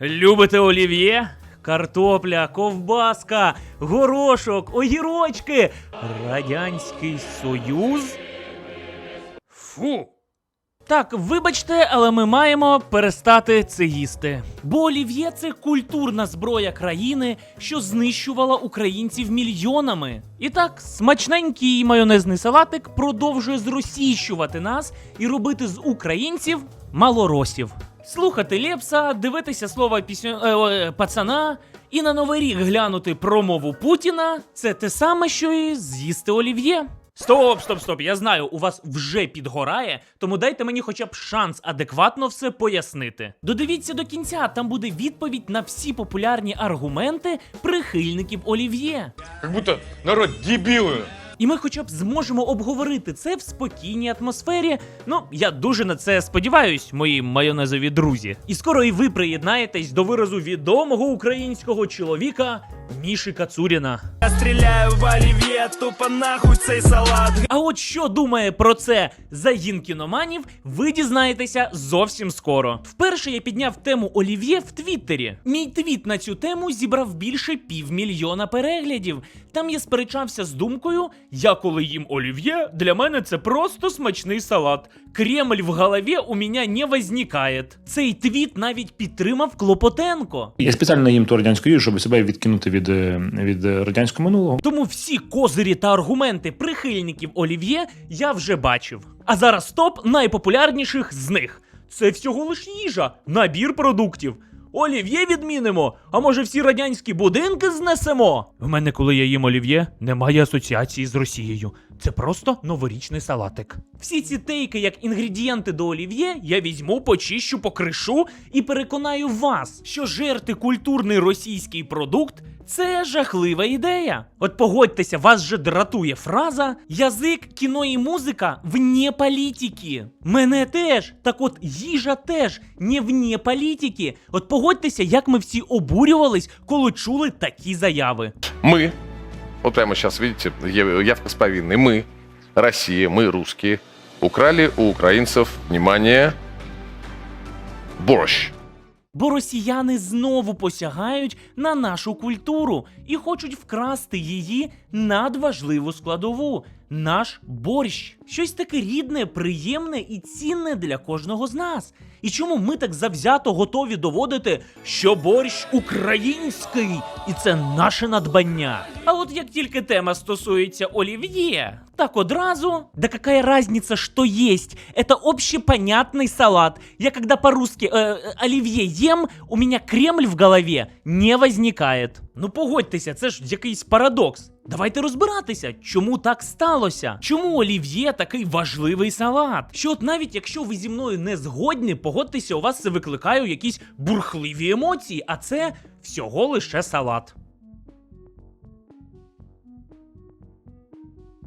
Любите олів'є? Картопля, ковбаска, горошок, огірочки, Радянський Союз? Фу. Так, вибачте, але ми маємо перестати це їсти. Бо олів'є це культурна зброя країни, що знищувала українців мільйонами. І так, смачненький майонезний салатик продовжує зросійщувати нас і робити з українців малоросів. Слухати Лепса, дивитися слова пісню е, е, пацана і на новий рік глянути промову Путіна це те саме, що і з'їсти олів'є. Стоп, стоп, стоп. Я знаю, у вас вже підгорає, тому дайте мені хоча б шанс адекватно все пояснити. Додивіться до кінця, там буде відповідь на всі популярні аргументи прихильників олів'є. Как будто народ дебилы. І ми хоча б зможемо обговорити це в спокійній атмосфері. Ну, я дуже на це сподіваюсь, мої майонезові друзі. І скоро і ви приєднаєтесь до виразу відомого українського чоловіка Міші Кацуріна. Я стреляю в оливье, тупо нахуй цей салат. А от що думає про це загін кіноманів, ви дізнаєтеся зовсім скоро. Вперше я підняв тему Олів'є в Твіттері. Мій твіт на цю тему зібрав більше півмільйона переглядів. Там я сперечався з думкою: я коли їм олів'є, для мене це просто смачний салат. Кремль в голові у мене не возникає. Цей твіт навіть підтримав Клопотенко. Я спеціально їм ту радянську їжу, щоб себе відкинути від, е, від е, радянського минулого. Тому всі козирі та аргументи прихильників олів'є я вже бачив. А зараз топ найпопулярніших з них. Це всього лиш їжа, набір продуктів. Олів'є відмінимо, а може всі радянські будинки знесемо? В мене, коли я їм олів'є, немає асоціації з Росією. Це просто новорічний салатик. Всі ці тейки, як інгредієнти до олів'є, я візьму, почищу, покришу і переконаю вас, що жерти культурний російський продукт це жахлива ідея. От погодьтеся, вас же дратує фраза язик, кіно і музика вне політики. Мене теж. Так от їжа теж не вне політики. От погодьтеся, як ми всі обурювались, коли чули такі заяви. Мы, вот прямо сейчас, видите, явка с повинной. Мы, Россия, мы, русские, украли у украинцев, внимание, борщ. Бо росіяни знову посягають на нашу культуру і хочуть вкрасти її надважливу складову наш борщ. Щось таке рідне, приємне і цінне для кожного з нас. І чому ми так завзято готові доводити, що борщ український, і це наше надбання. А от як тільки тема стосується олів'є, так одразу, да какая разница, что есть? Это общепонятный салат. Я когда по-русски э, э, оливье ем, у меня Кремль в голове не возникает. Ну погодьтеся, це ж якийсь парадокс. Давайте розбиратися, чому так сталося. Чому олів'є такий важливий салат? Що от навіть якщо ви зі мною не згодні, погодьтеся, у вас це викликає якісь бурхливі емоції, а це всього лише салат.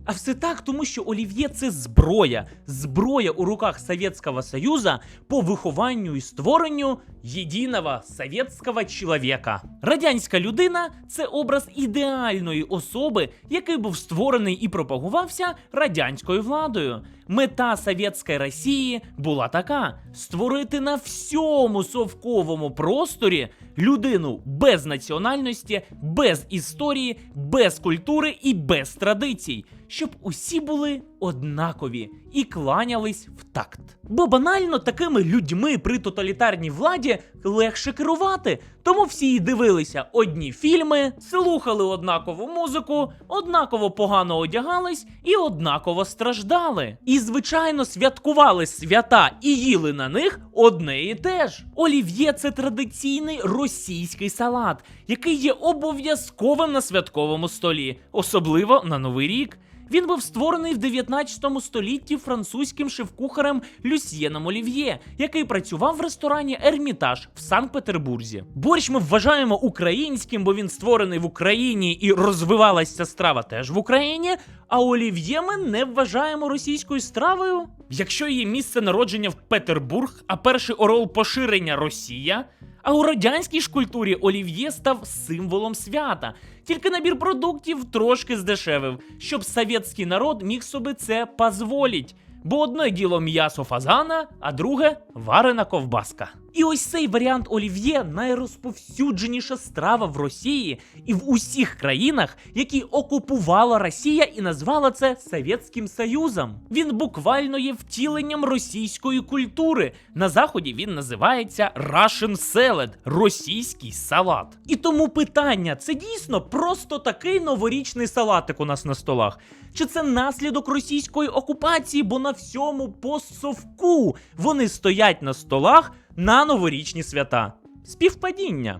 А все так, тому що олів'є це зброя, зброя у руках Совєтського Союза по вихованню і створенню єдиного совєтського чоловіка. Радянська людина це образ ідеальної особи, який був створений і пропагувався радянською владою. Мета совєтської Росії була така: створити на всьому совковому просторі людину без національності, без історії, без культури і без традицій, щоб усі були однакові і кланялись в такт. Бо банально такими людьми при тоталітарній владі легше керувати. Тому всі і дивилися одні фільми, слухали однакову музику, однаково погано одягались і однаково страждали. І, звичайно, святкували свята і їли на них одне і те ж. Олів'є це традиційний російський салат, який є обов'язковим на святковому столі, особливо на Новий рік. Він був створений в 19 столітті французьким шеф-кухарем Люсьєном Олів'є, який працював в ресторані Ермітаж в Санкт-Петербурзі. Борщ ми вважаємо українським, бо він створений в Україні і розвивалася страва теж в Україні. А олів'є ми не вважаємо російською стравою. Якщо її місце народження в Петербург, а перший орел поширення Росія. А у радянській ж культурі олів'є став символом свята. Тільки набір продуктів трошки здешевив, щоб совєтський народ міг собі це позволіть. Бо одне діло м'ясо фазана, а друге варена ковбаска. І ось цей варіант олів'є найрозповсюдженіша страва в Росії і в усіх країнах, які окупувала Росія і назвала це Совєтським Союзом. Він буквально є втіленням російської культури. На заході він називається Russian Salad – російський салат. І тому питання: це дійсно просто такий новорічний салатик у нас на столах? Чи це наслідок російської окупації, бо на всьому постсовку вони стоять на столах на новорічні свята? Співпадіння.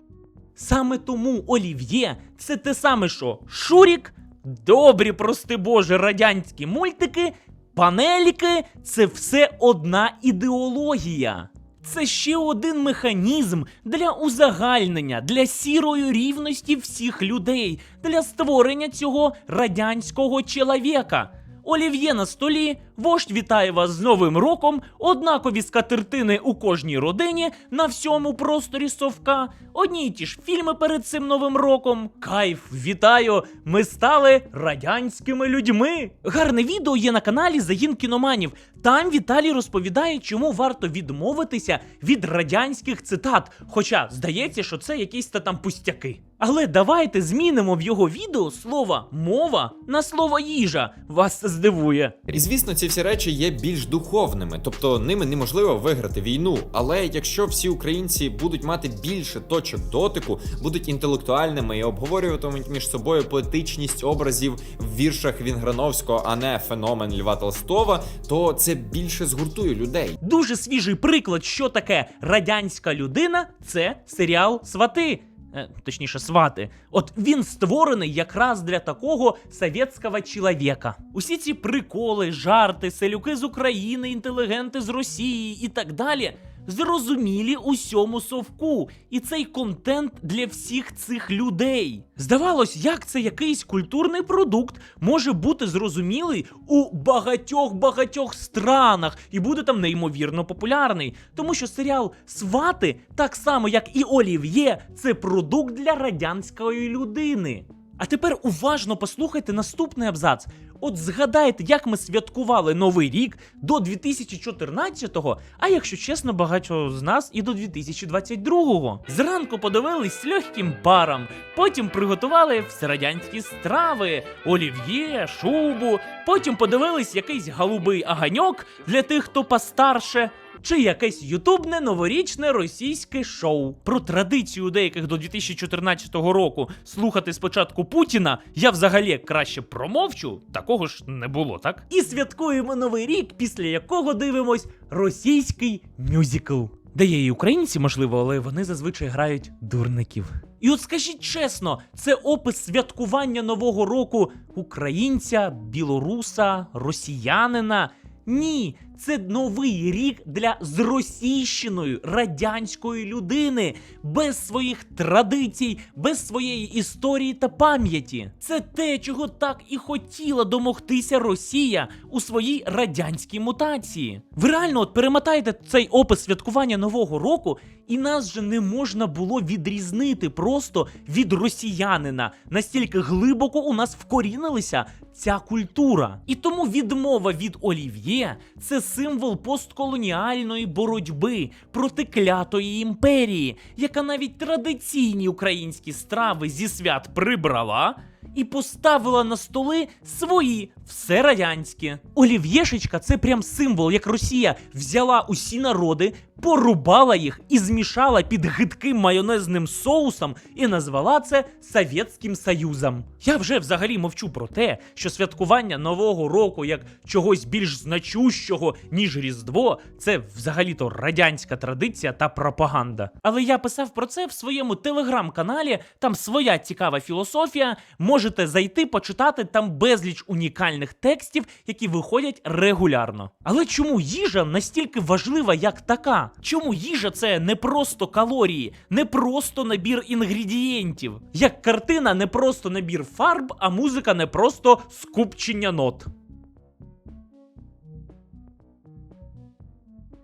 Саме тому олів'є це те саме, що Шурік, добрі, прости Боже, радянські мультики, панеліки це все одна ідеологія. Це ще один механізм для узагальнення, для сірої рівності всіх людей, для створення цього радянського чоловіка. Олів'є на столі, вождь вітає вас з Новим роком, однакові скатертини у кожній родині на всьому просторі совка, одні й ті ж фільми перед цим новим роком. Кайф, вітаю! Ми стали радянськими людьми. Гарне відео є на каналі Загін кіноманів. Там Віталій розповідає, чому варто відмовитися від радянських цитат. Хоча здається, що це якісь та там пустяки. Але давайте змінимо в його відео слово мова на слово їжа. Вас здивує. І звісно, ці всі речі є більш духовними, тобто ними неможливо виграти війну. Але якщо всі українці будуть мати більше точок дотику, будуть інтелектуальними і обговорюватимуть між собою поетичність образів в віршах Вінграновського, а не феномен Льва Толстого, то це більше згуртує людей. Дуже свіжий приклад, що таке радянська людина, це серіал Свати. Е, Точніше, свати. От він створений якраз для такого совєтського чоловіка. Усі ці приколи, жарти, селюки з України, інтелігенти з Росії і так далі. Зрозумілі усьому совку, і цей контент для всіх цих людей. Здавалось, як це якийсь культурний продукт може бути зрозумілий у багатьох багатьох странах і буде там неймовірно популярний. Тому що серіал Свати, так само як і Олів'є, це продукт для радянської людини. А тепер уважно послухайте наступний абзац. От згадайте, як ми святкували Новий рік до 2014-го, а якщо чесно, багато з нас і до 2022-го. Зранку подивились легким паром, потім приготували всерадянські страви, олів'є, шубу, потім подивились якийсь голубий аганьок для тих, хто постарше. Чи якесь ютубне новорічне російське шоу про традицію деяких до 2014 року слухати спочатку Путіна, я взагалі краще промовчу, такого ж не було, так? І святкуємо новий рік, після якого дивимось російський мюзикл. Де є і українці, можливо, але вони зазвичай грають дурників. І от скажіть чесно, це опис святкування Нового року українця, білоруса, росіянина. Ні, це новий рік для зросійщеної радянської людини, без своїх традицій, без своєї історії та пам'яті. Це те, чого так і хотіла домогтися Росія у своїй радянській мутації. Ви реально от перемотайте цей опис святкування Нового року, і нас же не можна було відрізнити просто від росіянина. Настільки глибоко у нас вкорінилися ця культура. І тому відмова від олів'є це символ постколоніальної боротьби проти клятої імперії, яка навіть традиційні українські страви зі свят прибрала. І поставила на столи свої все радянські. Олів'єшечка це прям символ, як Росія взяла усі народи, порубала їх і змішала під гидким майонезним соусом і назвала це Совєтським Союзом. Я вже взагалі мовчу про те, що святкування Нового року як чогось більш значущого, ніж Різдво, це взагалі-то радянська традиція та пропаганда. Але я писав про це в своєму телеграм-каналі, там своя цікава філософія. Можете зайти, почитати там безліч унікальних текстів, які виходять регулярно. Але чому їжа настільки важлива, як така? Чому їжа це не просто калорії, не просто набір інгредієнтів? Як картина не просто набір фарб, а музика не просто скупчення нот.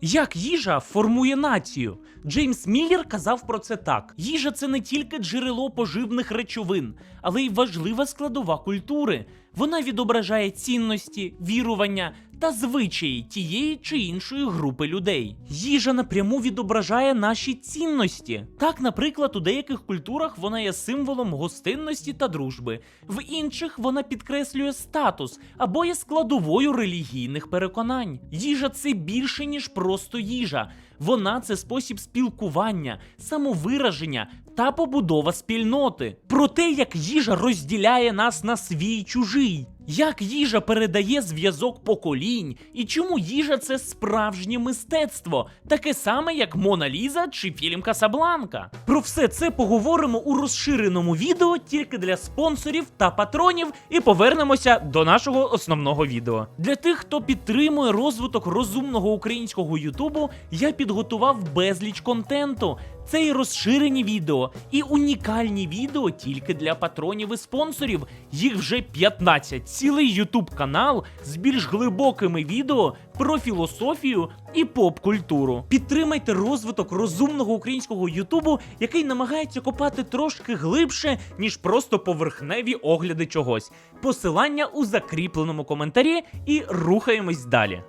Як їжа формує націю? Джеймс Міллер казав про це так: їжа це не тільки джерело поживних речовин, але й важлива складова культури. Вона відображає цінності, вірування, та звичаї тієї чи іншої групи людей. Їжа напряму відображає наші цінності. Так, наприклад, у деяких культурах вона є символом гостинності та дружби, в інших вона підкреслює статус або є складовою релігійних переконань. Їжа це більше, ніж просто їжа. Вона це спосіб спілкування, самовираження та побудова спільноти. Про те, як їжа розділяє нас на свій чужий. Як їжа передає зв'язок поколінь, і чому їжа це справжнє мистецтво, таке саме як Мона Ліза чи фільм Касабланка. Про все це поговоримо у розширеному відео тільки для спонсорів та патронів, і повернемося до нашого основного відео. Для тих, хто підтримує розвиток розумного українського Ютубу, я підготував безліч контенту. Це і розширені відео, і унікальні відео тільки для патронів і спонсорів. Їх вже 15. Цілий Ютуб канал з більш глибокими відео про філософію і поп-культуру. Підтримайте розвиток розумного українського Ютубу, який намагається копати трошки глибше, ніж просто поверхневі огляди чогось. Посилання у закріпленому коментарі і рухаємось далі.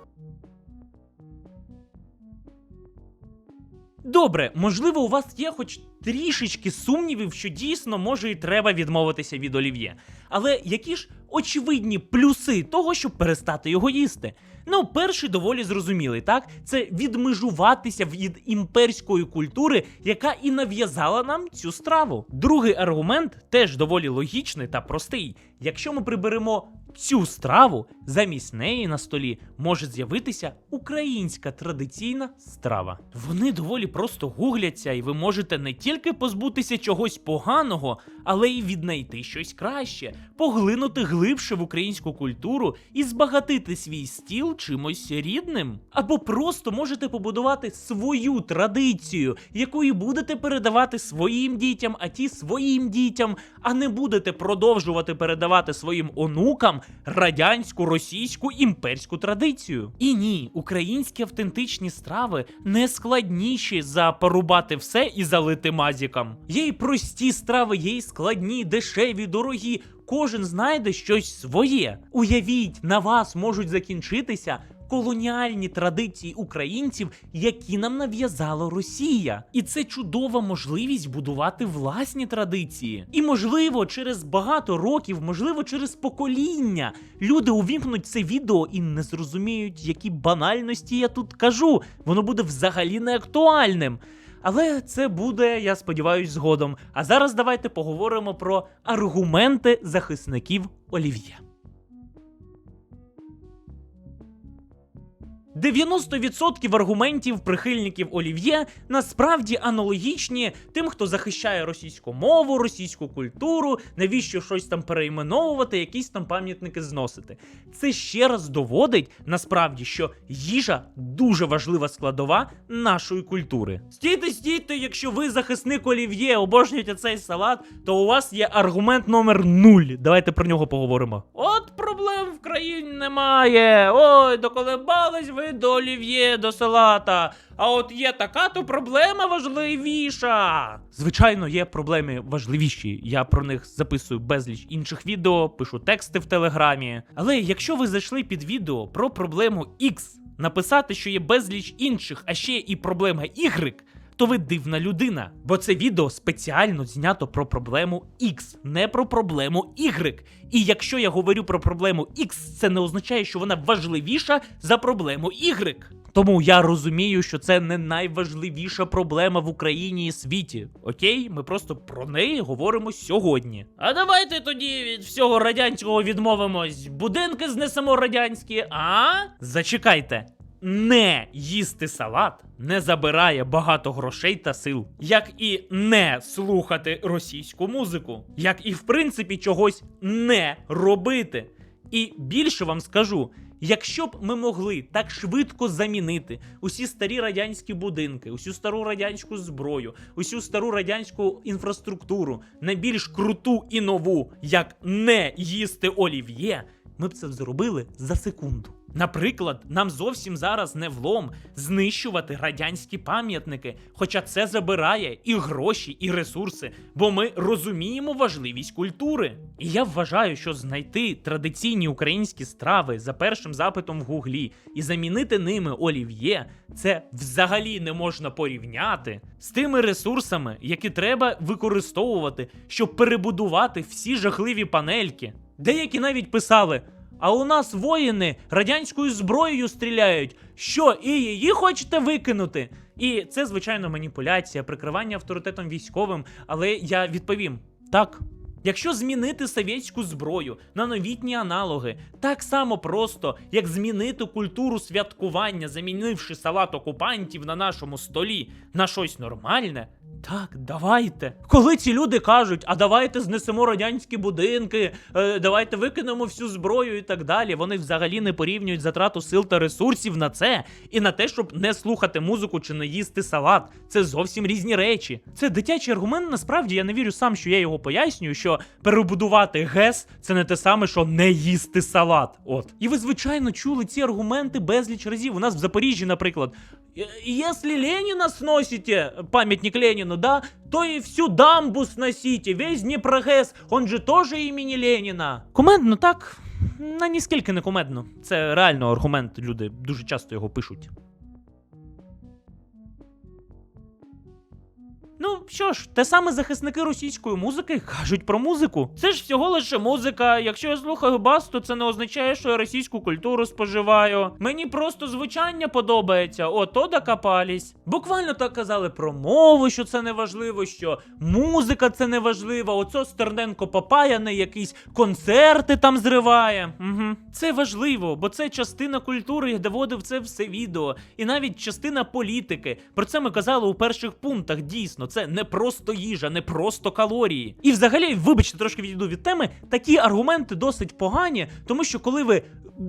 Добре, можливо, у вас є хоч трішечки сумнівів, що дійсно може і треба відмовитися від олів'є. Але які ж очевидні плюси того, щоб перестати його їсти? Ну, перший доволі зрозумілий, так? Це відмежуватися від імперської культури, яка і нав'язала нам цю страву. Другий аргумент теж доволі логічний та простий. Якщо ми приберемо цю страву, замість неї на столі може з'явитися українська традиційна страва. Вони доволі просто гугляться, і ви можете не тільки позбутися чогось поганого, але й віднайти щось краще, поглинути глибше в українську культуру і збагатити свій стіл чимось рідним. Або просто можете побудувати свою традицію, яку і будете передавати своїм дітям, а ті своїм дітям, а не будете продовжувати передавати своїм онукам радянську, російську імперську традицію. І ні, українські автентичні страви не складніші за порубати все і залити мазіком. Є й прості страви, є й складні, дешеві, дорогі. Кожен знайде щось своє. Уявіть, на вас можуть закінчитися колоніальні традиції українців, які нам нав'язала Росія. І це чудова можливість будувати власні традиції. І можливо, через багато років, можливо, через покоління, люди увімкнуть це відео і не зрозуміють, які банальності я тут кажу. Воно буде взагалі не актуальним. Але це буде, я сподіваюсь, згодом. А зараз давайте поговоримо про аргументи захисників Олів'є. 90% аргументів прихильників Олів'є насправді аналогічні тим, хто захищає російську мову, російську культуру, навіщо щось там перейменовувати, якісь там пам'ятники зносити. Це ще раз доводить насправді, що їжа дуже важлива складова нашої культури. Стійте, стійте, якщо ви захисник Олів'є, обожнюєте цей салат, то у вас є аргумент номер нуль. Давайте про нього поговоримо. От проблем в країні немає. Ой, доколебались ви до олів'є, до салата. А от є така то проблема важливіша. Звичайно, є проблеми важливіші. Я про них записую безліч інших відео, пишу тексти в телеграмі. Але якщо ви зайшли під відео про проблему X, написати, що є безліч інших, а ще і проблема Y, то ви дивна людина. Бо це відео спеціально знято про проблему X, не про проблему Y. І якщо я говорю про проблему X, це не означає, що вона важливіша за проблему Y. Тому я розумію, що це не найважливіша проблема в Україні і світі. Окей, ми просто про неї говоримо сьогодні. А давайте тоді від всього радянського відмовимось. Будинки знесемо радянські, а? Зачекайте. Не їсти салат не забирає багато грошей та сил, як і не слухати російську музику, як і в принципі чогось не робити. І більше вам скажу: якщо б ми могли так швидко замінити усі старі радянські будинки, усю стару радянську зброю, усю стару радянську інфраструктуру на більш круту і нову, як не їсти олів'є, ми б це зробили за секунду. Наприклад, нам зовсім зараз не влом знищувати радянські пам'ятники, хоча це забирає і гроші, і ресурси, бо ми розуміємо важливість культури. І я вважаю, що знайти традиційні українські страви за першим запитом в гуглі і замінити ними олів'є, це взагалі не можна порівняти з тими ресурсами, які треба використовувати, щоб перебудувати всі жахливі панельки. Деякі навіть писали. А у нас воїни радянською зброєю стріляють. Що, і її хочете викинути? І це, звичайно, маніпуляція, прикривання авторитетом військовим, але я відповім: так. Якщо змінити совєтську зброю на новітні аналоги, так само просто, як змінити культуру святкування, замінивши салат окупантів на нашому столі на щось нормальне, так, давайте. Коли ці люди кажуть, а давайте знесемо радянські будинки, е, давайте викинемо всю зброю і так далі. Вони взагалі не порівнюють затрату сил та ресурсів на це і на те, щоб не слухати музику чи не їсти салат. Це зовсім різні речі. Це дитячий аргумент. Насправді я не вірю сам, що я його пояснюю, що перебудувати ГЕС це не те саме, що не їсти салат. От. І ви, звичайно, чули ці аргументи безліч разів. У нас в Запоріжжі, наприклад. «Е, Если Ленина сносите, памятник Ленину, да, то и всю дамбу сносите, весь Дніпрогес, он же тоже імені Леніна. Кумедно, так? На ніскільки не кумедно. Це реально аргумент, люди дуже часто його пишуть. Ну що ж, те саме захисники російської музики кажуть про музику. Це ж всього лише музика. Якщо я слухаю бас, то це не означає, що я російську культуру споживаю. Мені просто звучання подобається. Ото докопались. Буквально так казали про мову, що це не важливо, що музика це не важливо. Оцо Стерненко попаяне, якісь концерти там зриває. Угу. Це важливо, бо це частина культури, я доводив це все відео. І навіть частина політики. Про це ми казали у перших пунктах. Дійсно, це не просто їжа, не просто калорії. І взагалі, вибачте, трошки відійду від теми. Такі аргументи досить погані, тому що коли ви.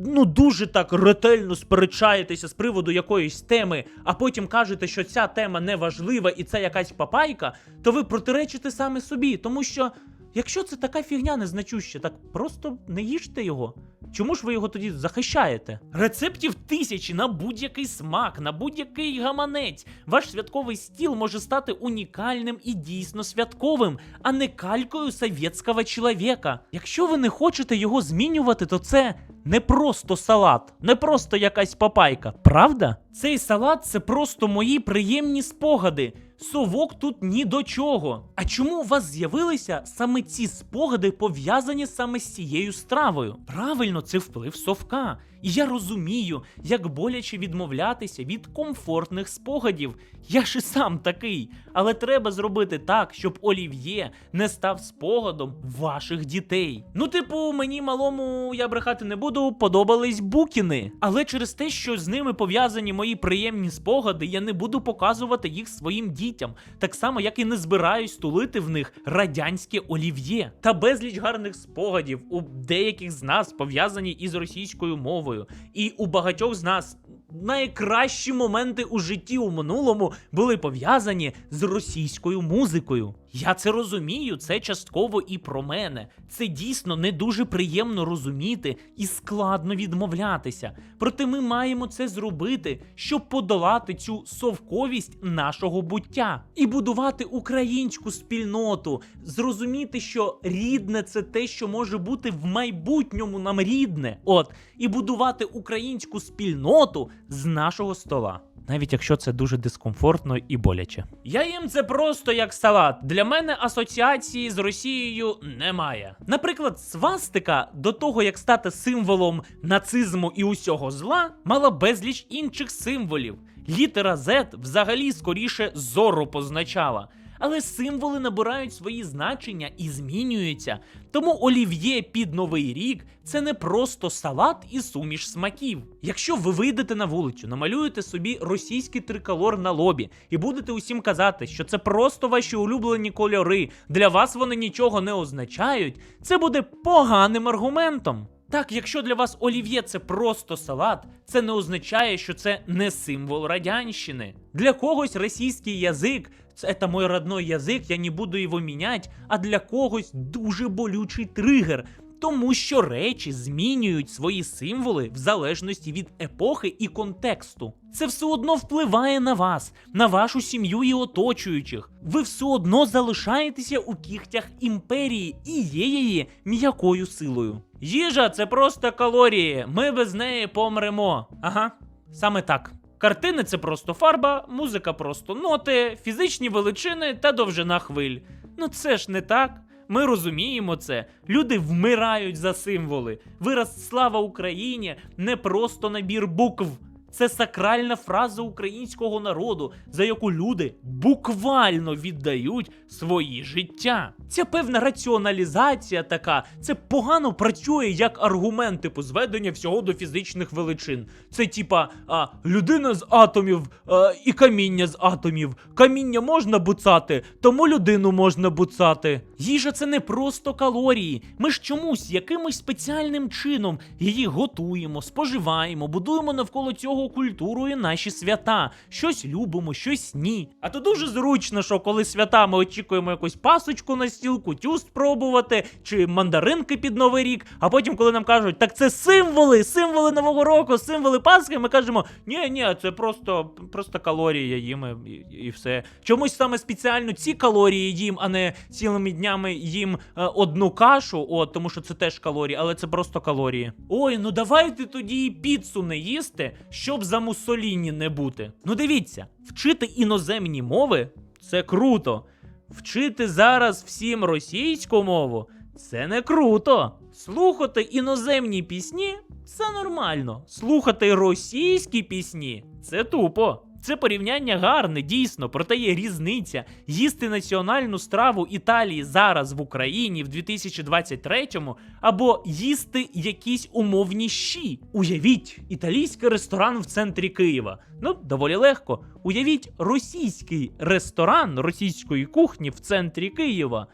Ну, дуже так ретельно сперечаєтеся з приводу якоїсь теми, а потім кажете, що ця тема не важлива і це якась папайка, то ви протиречите саме собі, тому що якщо це така фігня незначуща, так просто не їжте його. Чому ж ви його тоді захищаєте? Рецептів тисячі на будь-який смак, на будь-який гаманець. Ваш святковий стіл може стати унікальним і дійсно святковим, а не калькою совєтського чоловіка. Якщо ви не хочете його змінювати, то це не просто салат, не просто якась папайка, правда? Цей салат це просто мої приємні спогади. Совок тут ні до чого. А чому у вас з'явилися саме ці спогади пов'язані саме з цією стравою? Правильно, це вплив совка. І я розумію, як боляче відмовлятися від комфортних спогадів. Я ж і сам такий. Але треба зробити так, щоб олів'є не став спогадом ваших дітей. Ну, типу, мені малому я брехати не буду, подобались букіни. Але через те, що з ними пов'язані мої приємні спогади, я не буду показувати їх своїм дітям, так само, як і не збираюсь тулити в них радянське олів'є. Та безліч гарних спогадів у деяких з нас пов'язані із російською мовою. І у багатьох з нас найкращі моменти у житті у минулому були пов'язані з російською музикою. Я це розумію, це частково і про мене. Це дійсно не дуже приємно розуміти і складно відмовлятися. Проте ми маємо це зробити, щоб подолати цю совковість нашого буття і будувати українську спільноту, зрозуміти, що рідне це те, що може бути в майбутньому нам рідне. От, і будувати українську спільноту з нашого стола. Навіть якщо це дуже дискомфортно і боляче. Я їм це просто як салат. Для мене асоціації з Росією немає. Наприклад, свастика до того, як стати символом нацизму і усього зла, мала безліч інших символів. Літера Z взагалі скоріше зору позначала. Але символи набирають свої значення і змінюються. Тому олів'є під новий рік це не просто салат і суміш смаків. Якщо ви вийдете на вулицю, намалюєте собі російський триколор на лобі і будете усім казати, що це просто ваші улюблені кольори, для вас вони нічого не означають, це буде поганим аргументом. Так, якщо для вас олів'є це просто салат, це не означає, що це не символ радянщини. Для когось російський язик це мой родной язик, я не буду його міняти, а для когось дуже болючий тригер. Тому що речі змінюють свої символи в залежності від епохи і контексту. Це все одно впливає на вас, на вашу сім'ю і оточуючих. Ви все одно залишаєтеся у кігтях імперії і є її м'якою силою. Їжа це просто калорії. Ми без неї помремо. Ага, саме так. Картини це просто фарба, музика просто ноти, фізичні величини та довжина хвиль. Ну це ж не так. Ми розуміємо це. Люди вмирають за символи. Вираз Слава Україні не просто набір букв. Це сакральна фраза українського народу, за яку люди буквально віддають свої життя. Ця певна раціоналізація така, це погано працює як аргумент типу зведення всього до фізичних величин. Це типа а, людина з атомів а, і каміння з атомів. Каміння можна буцати, тому людину можна буцати. Їжа це не просто калорії. Ми ж чомусь якимось спеціальним чином її готуємо, споживаємо, будуємо навколо цього культуру і наші свята. Щось любимо, щось ні. А то дуже зручно, що коли свята ми очікуємо якусь пасочку на стіл, кутю спробувати, чи мандаринки під новий рік. А потім, коли нам кажуть, так це символи, символи нового року, символи Пасхи, ми кажемо, ні, ні, це просто, просто калорії я їм і, і все. Чомусь саме спеціально ці калорії їм, а не цілими днями їм е, одну кашу, от, тому що це теж калорії, але це просто калорії. Ой, ну давайте тоді і піцу не їсти, щоб за Муссоліні не бути. Ну дивіться, вчити іноземні мови це круто. Вчити зараз всім російську мову це не круто. Слухати іноземні пісні це нормально. Слухати російські пісні це тупо. Це порівняння гарне, дійсно, проте є різниця. Їсти національну страву Італії зараз в Україні в 2023-му або їсти якісь умовні щі. Уявіть, італійський ресторан в центрі Києва. Ну, доволі легко. Уявіть російський ресторан російської кухні в центрі Києва.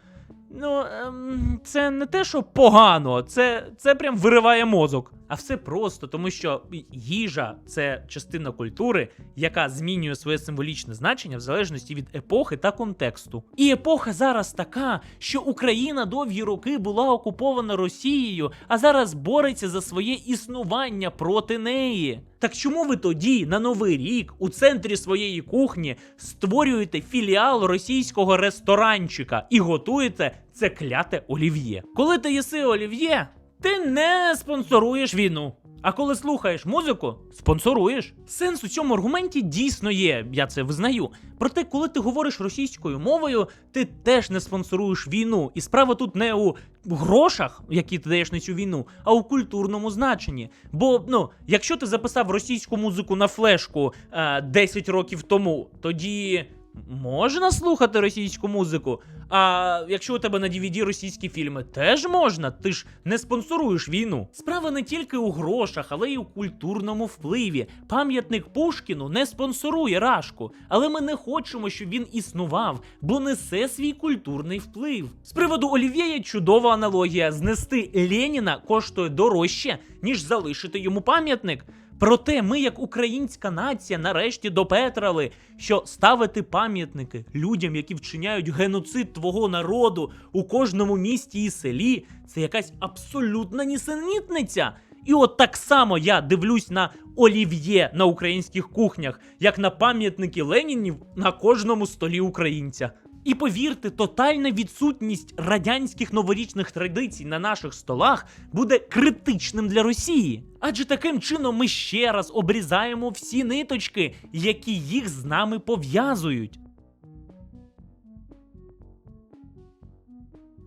Ну, ем, це не те, що погано, це, це прям вириває мозок. А все просто, тому що їжа це частина культури, яка змінює своє символічне значення в залежності від епохи та контексту. І епоха зараз така, що Україна довгі роки була окупована Росією, а зараз бореться за своє існування проти неї. Так чому ви тоді на новий рік у центрі своєї кухні створюєте філіал російського ресторанчика і готуєте це кляте олів'є? Коли ти їси олів'є, ти не спонсоруєш війну. А коли слухаєш музику, спонсоруєш. Сенс у цьому аргументі дійсно є, я це визнаю. Проте, коли ти говориш російською мовою, ти теж не спонсоруєш війну. І справа тут не у грошах, які ти даєш на цю війну, а у культурному значенні. Бо, ну, якщо ти записав російську музику на флешку е, 10 років тому, тоді. Можна слухати російську музику, а якщо у тебе на DVD російські фільми, теж можна, ти ж не спонсоруєш війну. Справа не тільки у грошах, але й у культурному впливі. Пам'ятник Пушкіну не спонсорує Рашку, але ми не хочемо, щоб він існував, бо несе свій культурний вплив. З приводу Олів'є є чудова аналогія: знести Леніна коштує дорожче, ніж залишити йому пам'ятник. Проте ми, як українська нація, нарешті допетрали, що ставити пам'ятники людям, які вчиняють геноцид твого народу у кожному місті і селі, це якась абсолютна нісенітниця. І от так само я дивлюсь на олів'є на українських кухнях, як на пам'ятники Ленінів на кожному столі українця. І повірте, тотальна відсутність радянських новорічних традицій на наших столах буде критичним для Росії. Адже таким чином ми ще раз обрізаємо всі ниточки, які їх з нами пов'язують.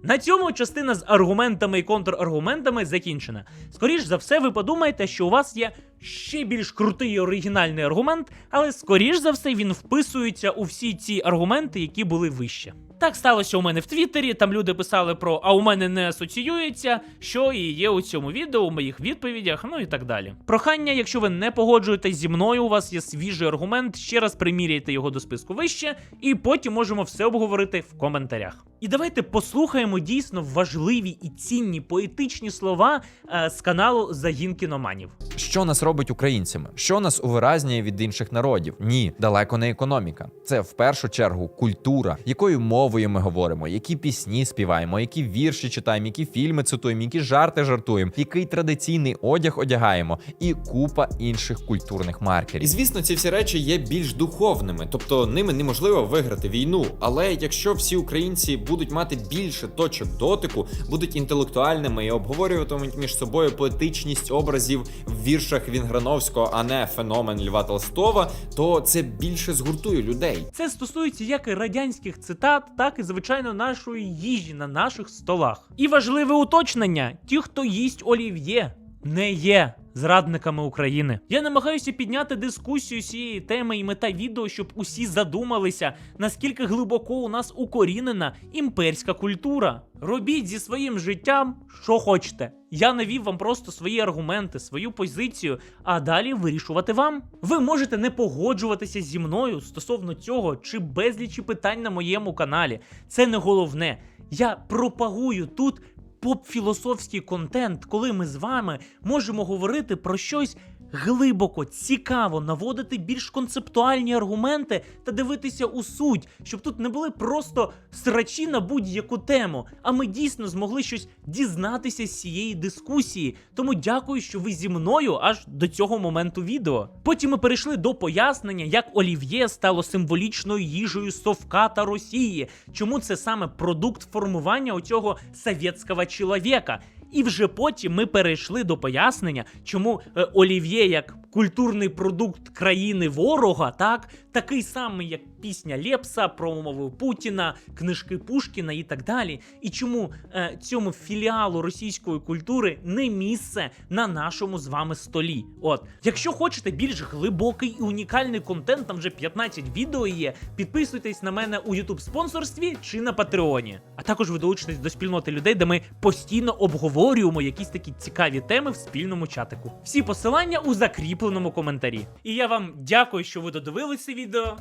На цьому частина з аргументами і контраргументами закінчена. Скоріш за все, ви подумаєте, що у вас є ще більш крутий оригінальний аргумент, але скоріш за все він вписується у всі ці аргументи, які були вище. Так сталося у мене в Твіттері, там люди писали про а у мене не асоціюється, що і є у цьому відео, у моїх відповідях, ну і так далі. Прохання, якщо ви не погоджуєтесь зі мною, у вас є свіжий аргумент, ще раз приміряйте його до списку вище, і потім можемо все обговорити в коментарях. І давайте послухаємо дійсно важливі і цінні поетичні слова е, з каналу Загін кіноманів. Що нас робить українцями? Що нас увиразнює від інших народів? Ні, далеко не економіка. Це в першу чергу культура, якою мовою ми говоримо, які пісні співаємо, які вірші читаємо, які фільми цитуємо, які жарти жартуємо, який традиційний одяг одягаємо, і купа інших культурних маркерів. І звісно, ці всі речі є більш духовними, тобто ними неможливо виграти війну. Але якщо всі українці будуть мати більше точок дотику, будуть інтелектуальними і обговорюватимуть між собою поетичність образів в віршах Вінграновського, а не феномен Льва Толстого, то це більше згуртує людей. Це стосується як і радянських цитат, так і звичайно нашої їжі на наших столах. І важливе уточнення: ті, хто їсть олів'є, не є. Зрадниками України я намагаюся підняти дискусію цієї теми і мета відео, щоб усі задумалися, наскільки глибоко у нас укорінена імперська культура. Робіть зі своїм життям, що хочете. Я навів вам просто свої аргументи, свою позицію, а далі вирішувати вам. Ви можете не погоджуватися зі мною стосовно цього чи безлічі питань на моєму каналі. Це не головне. Я пропагую тут поп-філософський контент, коли ми з вами можемо говорити про щось глибоко, цікаво, наводити більш концептуальні аргументи та дивитися у суть, щоб тут не були просто срачі на будь-яку тему, а ми дійсно змогли щось дізнатися з цієї дискусії. Тому дякую, що ви зі мною аж до цього моменту відео. Потім ми перейшли до пояснення, як олів'є стало символічною їжею Совка та Росії. Чому це саме продукт формування оцього совєтського чоловіка. І вже потім ми перейшли до пояснення, чому е, олів'є як культурний продукт країни ворога, так такий самий, як пісня Лепса, промови Путіна, книжки Пушкіна і так далі. І чому е, цьому філіалу російської культури не місце на нашому з вами столі? От, якщо хочете більш глибокий і унікальний контент, там вже 15 відео є. Підписуйтесь на мене у YouTube спонсорстві чи на Патреоні. А також ви долучитесь до спільноти людей, де ми постійно обговорюємо якісь такі цікаві теми в спільному чатику. Всі посилання у закріпленому коментарі. І я вам дякую, що ви додивилися відео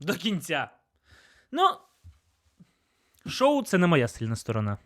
до кінця. Ну, шоу це не моя сильна сторона.